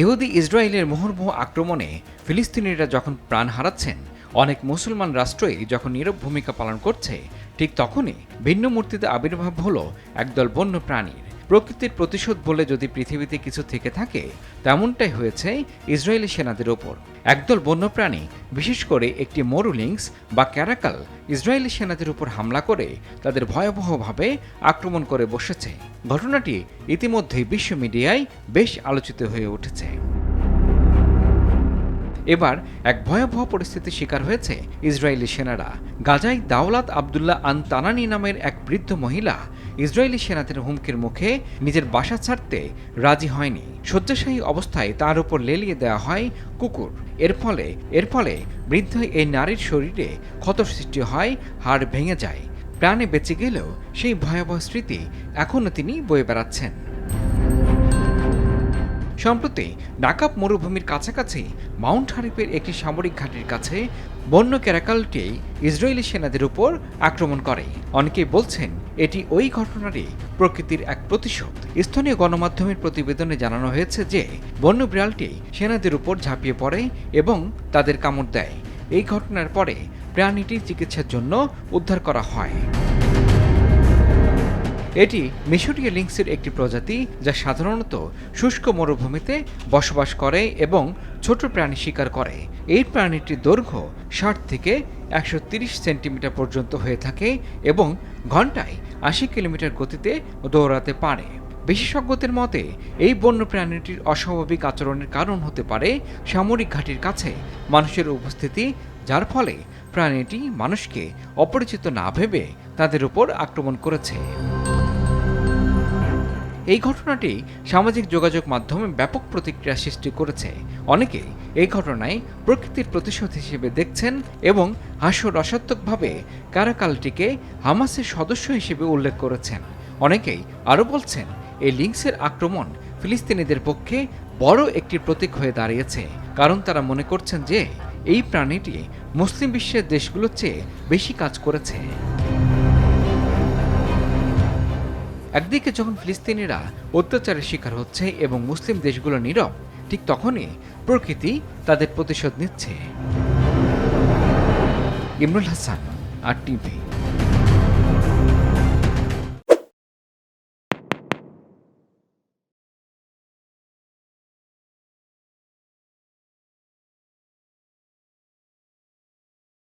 ইহুদি ইসরায়েলের মুহুর্মুহ আক্রমণে ফিলিস্তিনিরা যখন প্রাণ হারাচ্ছেন, অনেক মুসলমান রাষ্ট্রই যখন নীরব ভূমিকা পালন করছে, ঠিক তখনই ভিন্ন মূর্তিতে আবির্ভাব হলো একদল বন্য প্রাণীর। প্রকৃতির প্রতিশোধ বলে যদি পৃথিবীতে কিছু থেকে থাকে, তেমনটাই হয়েছে ইসরায়েলি সেনাদের ওপর। একদল বন্যপ্রাণী, বিশেষ করে একটি মরুলিংস বা ক্যারাকাল, ইসরায়েলি সেনাদের উপর হামলা করে তাদের ভয়াবহভাবে আক্রমণ করে বসেছে। ঘটনাটি ইতিমধ্যেই বিশ্ব মিডিয়ায় বেশ আলোচিত হয়ে উঠেছে। এবার এক ভয়াবহ পরিস্থিতির শিকার হয়েছে ইসরায়েলি সেনারা। গাজায় দাওলাত আবদুল্লাহ আন তানানি নামের এক বৃদ্ধ মহিলা ইসরায়েলি সেনাদের হুমকির মুখে নিজের বাসা ছাড়তে রাজি হয়নি। শয্যাশায়ী অবস্থায় তার উপর লেলিয়ে দেওয়া হয় কুকুর। এর ফলে এর ফলে বৃদ্ধ এই নারীর শরীরে ক্ষত সৃষ্টি হয়, হাড় ভেঙে যায়। প্রাণে বেঁচে গেলেও সেই ভয়াবহ স্মৃতি এখনও তিনি বয়ে বেড়াচ্ছেন। সম্প্রতি ডাকাপ মরুভূমির কাছাকাছি মাউন্ট হারিপের একটি সামরিক ঘাঁটির কাছে বন্য ক্যারাকালটি ইসরায়েলি সেনাদের উপর আক্রমণ করে। অনেকেই বলছেন এটি ওই ঘটনারই প্রকৃতির এক প্রতিশোধ। স্থানীয় গণমাধ্যমের প্রতিবেদনে জানানো হয়েছে যে, বন্য বিড়ালটি সেনাদের উপর ঝাঁপিয়ে পড়ে এবং তাদের কামড় দেয়। এই ঘটনার পরে প্রাণীটি চিকিৎসার জন্য উদ্ধার করা হয়। এটি মিশরীয় লিংসের একটি প্রজাতি যা সাধারণত শুষ্ক মরুভূমিতে বসবাস করে এবং ছোট প্রাণী শিকার করে। এই প্রাণীটির দৈর্ঘ্য ষাট থেকে একশো সেন্টিমিটার পর্যন্ত হয়ে থাকে এবং ঘন্টায় আশি কিলোমিটার গতিতে দৌড়াতে পারে। বিশেষজ্ঞদের মতে, এই বন্য প্রাণীটির অস্বাভাবিক আচরণের কারণ হতে পারে সামরিক ঘাঁটির কাছে মানুষের উপস্থিতি, যার ফলে প্রাণীটি মানুষকে অপরিচিত না ভেবে তাদের উপর আক্রমণ করেছে। এই ঘটনাটি সামাজিক যোগাযোগ মাধ্যমে ব্যাপক প্রতিক্রিয়া সৃষ্টি করেছে। অনেকে এই ঘটনায় প্রকৃতির প্রতিশোধ হিসেবে দেখছেন এবং হাস্যরসাত্মকভাবে কারাকালটিকে হামাসের সদস্য হিসেবে উল্লেখ করেছেন। অনেকেই আরও বলছেন, এই লিংসের আক্রমণ ফিলিস্তিনিদের পক্ষে বড় একটি প্রতীক হয়ে দাঁড়িয়েছে, কারণ তারা মনে করছেন যে এই প্রাণীটি মুসলিম বিশ্বের দেশগুলোর চেয়ে বেশি কাজ করেছে। একদিকে যখন ফিলিস্তিনিরা অত্যাচারের শিকার হচ্ছে এবং মুসলিম দেশগুলো নীরব, ঠিক তখনই প্রকৃতি তাদের প্রতিশোধ নিচ্ছে। Imrul Hasan, R TV.